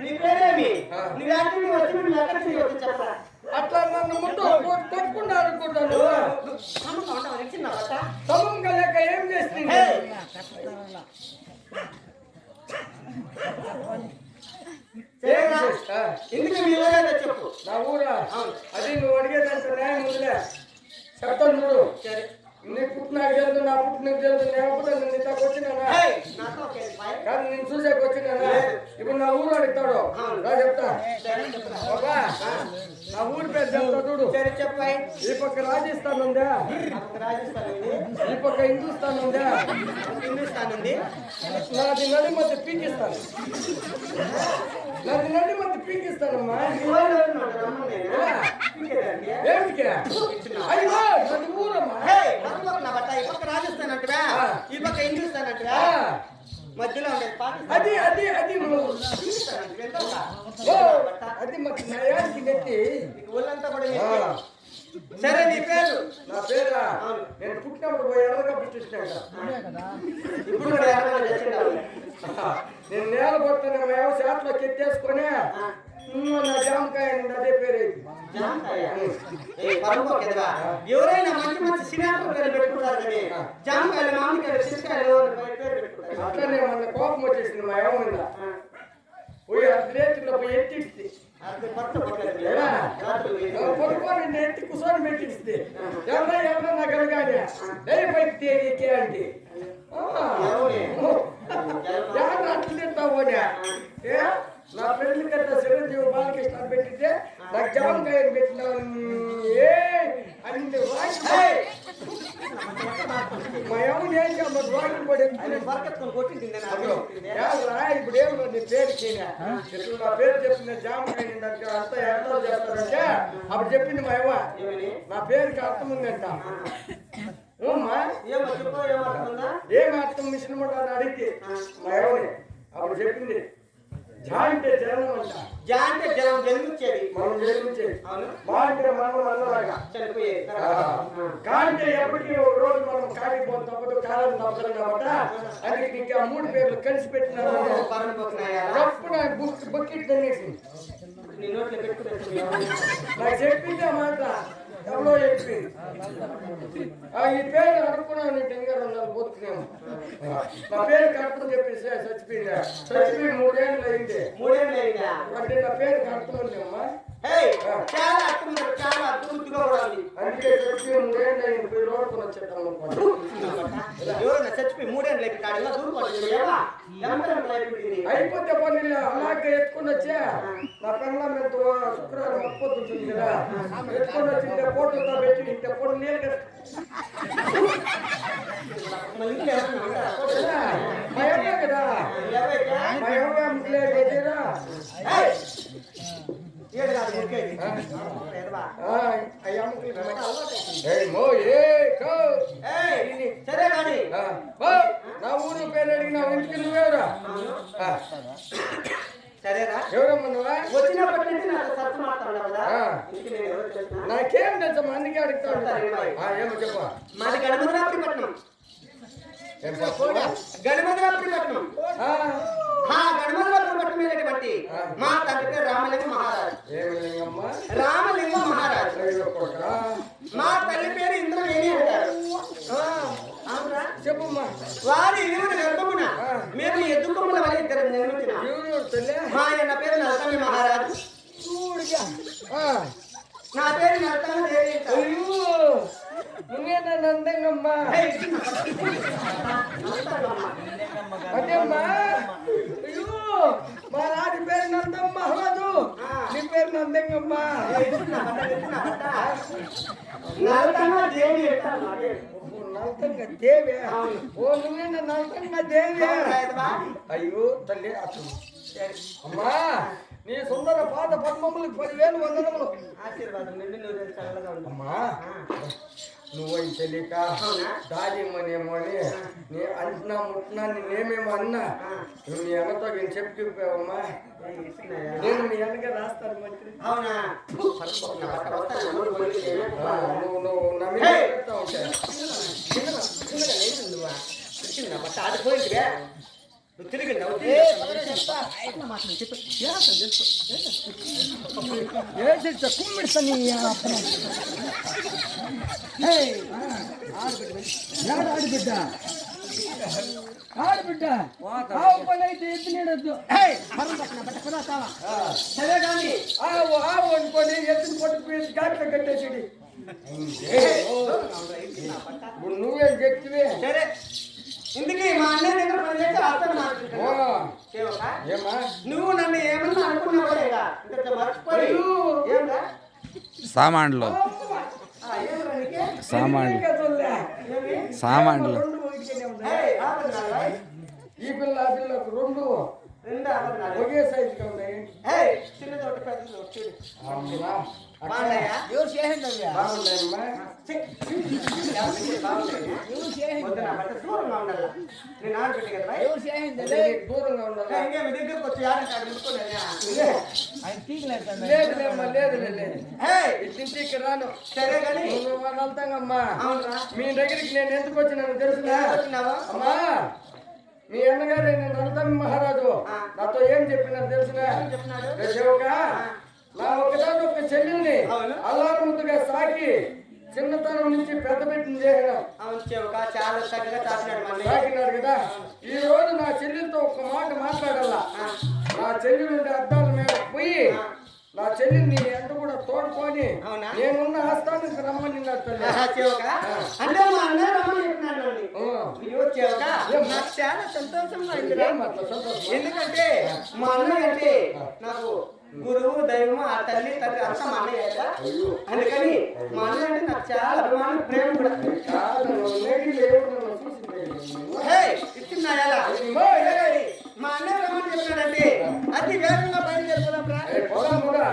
నీ పేరేమి. నువ్వు యాక్టింగ్ వచ్చి నువ్వు ఎక్కడ చేయవచ్చు చెప్పరా? అట్లా నన్ను ముందు తప్పకుండా అనుకుంటాను? సమం కలక ఏం చేస్తుంది ఎందుకు చెప్పు. నా ఊరా. అది నువ్వు అడిగేదంత న్యాయం ఉందిలే చెప్తాను చూడు. సరే. నీ పుట్టినాకు తెలుసు నా పుట్టినకు నేను అప్పుడు నేను ఇంతకు వచ్చినానా. కాదు నేను చూసేకి వచ్చినానా ఇప్పుడు నా ఊరు అడుగుతాడు. రా చెప్తా. బాబా నా ఊరి పేరు చెప్తా చూడు. ఈ పక్క రాజస్థాన్ ఉందా? ఈ పక్క హిందుస్థాన్ ఉందా? హిందుస్థాన్ ఉంది. నాది నడి మధ్య పీకిస్తాను. నాది నడి మధ్య పీకిస్తానమ్మా. బట్ట, ఈ పక్క అంటవా ఆ, మధ్యలో ఉండేది అది అది అది. అది మాకు నయానికి నెత్తి నీకు ఒళ్ళంతా కూడా. సరే నీ పేరు? నా పేరా. నేను పుట్టినప్పుడు పోయి ఎర్రగా పుట్టించాక ఇప్పుడు కూడా ఎవరైనా తెచ్చిండావు నేను నేల పడుతున్నా మేము చేతిలో కెట్టేసుకొని నా జామకాయ అదే పేరు. ఎవరైనా మంచి మంచి సినిమా పేరు పెట్టుకుంటారు కానీ జామకాయలు మామిడికాయలు పెట్టుకుంటారు. అట్లనే మన కోపం వచ్చేసింది మా ఏమ మీద. ఆ. పోయి అర్ధరేతిలో పోయి ఎత్తిస్తే అది పట్టు పోలేదు. ఎలా? రాత్రులు వేసి. పడుకొని నేను ఎత్తి కూర్చొని పెట్టిస్తే ఎవరైనా ఎవరైనా కలగానే దయపైకి తేలికే అంటే ఎవరే? అట్లా తింటావునే ఏ నా పెళ్ళి కట్ట చిరంజీవి బాలకృష్ణ పెట్టితే నాకు పెట్టినావు ఏ? రాయి మా ఎవరు ఏం పడి కొట్టింది ఏమరా, ఇప్పుడు ఏమన్నా నీ పేరు? ఇప్పుడు నా పేరు చెప్పిన జామకాయ నిందంటే అంతా ఎంతో చేస్తారంటే అప్పుడు చెప్పింది మా ఏమని? నా పేరుకి అర్థం ఉందంట. ఏమో? ఏం అర్థం? మిషన్ అని అడిగితే. మా అవ్వని అప్పుడు చెప్పింది. జా అంటే జనం అంట. జా అంటే జనం జన్మించేది. మనం జన్మించేది. అవును. మా అంటే మనం అన్నలాగా. చనిపోయేది. ఆ, కాంటే ఎప్పటికీ ఒక రోజు మనం కాగిపోతాం తప్పదు కాలం తప్పదు కాబట్టి అందుకే నీకు ఆ మూడు పేర్లు కలిసి పెట్టినారు పరణ పోతున్నాయా తప్పున బుక్ బకెట్ తినేసి నీ నోట్లో పెట్టుకుంటే నాకు చెప్పింది మాట ఎవరో చెప్పింది ఆ, ఈ పేరు అనుకున్నాను నీ ఇంకా రెండు నెలలు బతుకునేమో నా పేరు కరెక్ట్ చెప్పేసి చచ్చిపోయింది చచ్చిపోయి మూడేళ్ళు అయింది. మూడేళ్ళు అయిందా? అంటే నా పేరు కరెక్ట్ ఉందమ్మా చాలా అర్థం చాలా అద్భుతంగా కూడా ఉంది. అందుకే చచ్చిపోయి మూడేళ్ళు అయింది పోయి రోడ్డుకుని వచ్చేద్దాం అనుకోండి ఎవరైనా చచ్చిపోయి మూడేళ్ళు అయిపోయింది అయిపోతే పని అలాగే ఎత్తుకుని వచ్చా? నా పెళ్ళం ఎంత శుక్రవారం అప్పొద్దుంటుంది కదా. ఎత్తుకొని వచ్చి ఇంత ఫోటోతో పెట్టి ఇంత ఫోటో నీళ్ళు? కదా, మా అమ్మే కదా. సరే కానీ నా ఊరు పేరు అడిగిన ఇంటికి నువ్వెవరా సరేరా? ఎవరమ్మా నువ్వా? వచ్చినప్పటి నుంచి నాతో సత్తు మాట్లాడావు కదా? నాకేం తెలుసమ్మా అందుకే అడుగుతా ఉంటా. ఆ, ఏమో చెప్పు. మాది గణమధురాపురి పట్నం. గణమధురాపురి పట్నం ఆ, పట్నం అనేటువంటి మా తండ్రి పేరు రామలింగ మహారాజ్. రామలింగ మహారాజ్. మా తల్లి పేరు ఇంద్రవేణి అంటారు? చెప్పమ్మా. వారి ఇరువురు గర్భమున మేము ఎద్దుకొమ్మల ఇద్దరు నిర్మించిన ఆయన పేరు నరసింహ మహారాజ్. నా పేరు నరసింహ దేవి నువ్వేనా నందంగమ్మా ఏయ్, అదేమ్మా? అయ్యో మా రాజు పేరు నందమ్మ మహారాజు నీ పేరు నందంగమ్మా. నల్తంగ దేవి ఓ నువ్వేనా నల్తంగ దేవి? అయ్యో తల్లి అసలు అమ్మా నీ సుందర పాద పద్మములకు పదివేలు వందనములు. ఆశీర్వాదం నిండు నువ్వు. అమ్మా. నువ్వు తెలియక అవునా? దాజేమనేమో అని నీ అంటున్నా ముట్టినా నేనేమేమో అన్నా. నువ్వు నీ అన్నతో నేను ఇస్తున్నాయా? నేను నీ వెనక రాస్తాను మంత్రి. అవునా? నువ్వు నువ్వు నా మీద Hey! పెడతా ఉంటాయి చిన్నగా చిన్నగా లేదు నువ్వా చిన్న బట్ట ఆడిపోయిందిగా నువ్వు తిరిగి నవ్వు ఏ పదరా చెప్తా ఇట్లా మాట్లాడు, చెప్పు. ఏ అసలు తెలుసు? ఏ చెప్తా కుమ్మిడిస్తా నీ అప్పన ఏయ్ యాడ ఆడబిడ్డ ఆడబిడ్డ ఆవు పని అయితే ఎత్తి నీడొద్దు ఏయ్, మరం పక్కన బట్ట పద తావా. సరే కానీ ఆవు ఆవు అనుకోని ఎత్తుని పట్టుకుని గాట్లో కట్టేసిడి ఇప్పుడు నువ్వేం చెప్తివే సరే ఇందుకే మా అన్నయ్య దగ్గర పని చేస్తే అర్థం నువ్వు నన్ను ఏమన్నా సామాన్లు? సామాన్లు? సామాన్లు? ఈ పిల్ల ఆ పిల్లకు రెండు. రెండు ఆపన్నాలు. ఒకే సైజుగా ఉన్నాయి ఏయ్, చిన్న తోట పెద్ద తోట చూడు. అమ్మా. బాగున్నాయా? ఎవరు చేసింది బాగున్నాయమ్మా ఛీ, ఎవరికి బాగున్నాయా? ఎవరు చేసింది వద్దు నా బట్ట దూరంగా ఉండాలా. నేను ఆడబిడ్డ కదా భయ్. ఎవరు చేసింది అదే నీకు దూరంగా ఉండాలా ఏయ్, ఇంకేం మీ దగ్గరకు వచ్చి ఆడంటే ఆడ ముట్టుకోలేదా? ఆయన తీగలేదు లేదులేమ్మా లేదులే లేదు ఏయ్, ఇటు నుంచి ఇక్కడ రాను సరే కానీ నువ్వు వాళ్ళు వెళ్తాంగమ్మా అవునరా మీ దగ్గరికి నేను ఎందుకు వచ్చినాను తెలుసునా వచ్చినావా అమ్మా మీ అన్నగారు నేను మహారాజు. నాతో ఏం చెప్పినారు తెలుసునా? నా ఒకదాని ఒక చెల్లెల్ని. అల్లారు ముద్దుగా సాకి చిన్నతనం నుంచి పెద్ద పెట్టింది చాలా సాకినాడు కదా? ఈ రోజు నా చెల్లెలతో ఒక మాట మాట్లాడాలా? నా చెల్లెలు అద్దాల మీద పోయి. నా చెల్లిని ఎంట కూడా తోడుకొని అవునా? నేనున్న ఆస్థానానికి రమ్మని నా తల్లి నాకు చాలా సంతోషంగా? ఎందుకంటే మా అన్నయ్య అంటే నాకు గురువు దైవము? ఆ తల్లి తండ్రి అంతా మా అన్నయ్య. అందుకని మా అన్నయ్య అంటే నాకు చాలా అభిమానం ప్రేమ కూడా. ఇచ్చిందా మా అన్నయ్య రమ్మని చెప్పినాడంటే అతి వేగంగా బయలుదేరుతున్నాం రా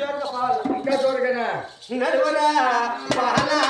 జోరుగా పోవాలి. ఇంకా చూడగానే నడువరా బాలా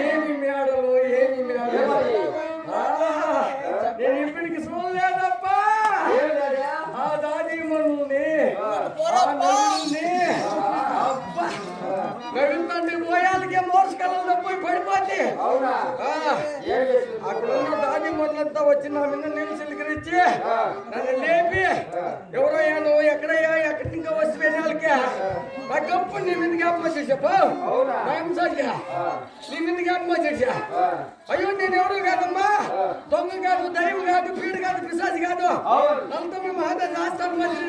ఏమి మేడలు ఏమి మేడలు? నేను ఇప్పటికి చూడలేదప్పా? ఆ దాది మనుల్ని నడుతుంటే పోయాలకే మోసకల్లో పోయి పడిపోతే? అక్కడ మనులంతా వచ్చి నా మీద నీళ్ళు చిలికరించి నన్ను లేపి ఎవరయ్యా నువ్వు ఎక్కడయ్యా ఎక్కడి ఇంకా వచ్చి వెళ్ళాలికే. నా గప్పు నీ మీద జ్ఞాపకం? సంఖ్య నీ మీద జ్ఞాపకం చేసా అయ్యో నేను ఎవరు కాదమ్మా. దొంగ కాదు దైవం కాదు పీడు కాదు పిశాచి కాదు. అవును. నన్ను మీ మహాదా రాస్తాను మంచి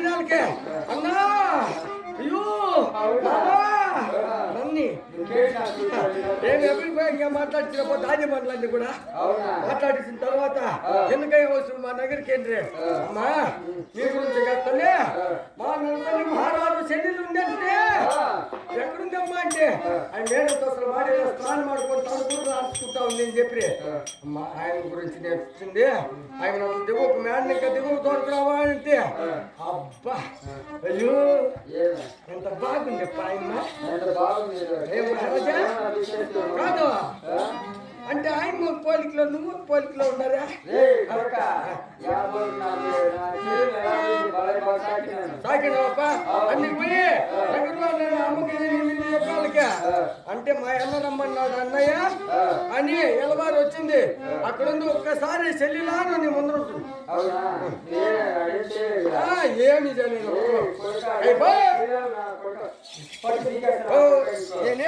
అన్నా అభిప్రాయంగా మాట్లాడుతున్నప్పుడు కూడా. అవునా? మాట్లాడిన తర్వాత ఎందుకై అవసరం? మా నగరికి ఏంటి అమ్మా మీ గురించి కట్టలే మా నగరి మహారాజు చెల్లెలు ఉందంటే ఎక్కడుందమ్మా అంటే ఆయన మేడంతో అసలు మాడే స్నానం ఆడుకొని తను కూడా రాసుకుంటా ఉంది అని చెప్పి అమ్మా ఆయన గురించి నేర్చుకుంది ఆయన నన్ను దిగువ మేడని ఇంకా దిగువ తోడుకురావా అంటే అబ్బా అయ్యో? ఎంత బాగుంది ఆయన? కాదు? అంటే ఆయన ఒక పోలికలో నువ్వు ఒక పోలికలో ఉన్నారా సాకినావప్ప మా అన్న రమ్మన్నాడు అన్నయ్య అని ఎలవారు వచ్చింది. అక్కడ ఉంది ఒక్కసారి చెల్లిలాను నీ ఆ, ఏమి నేనే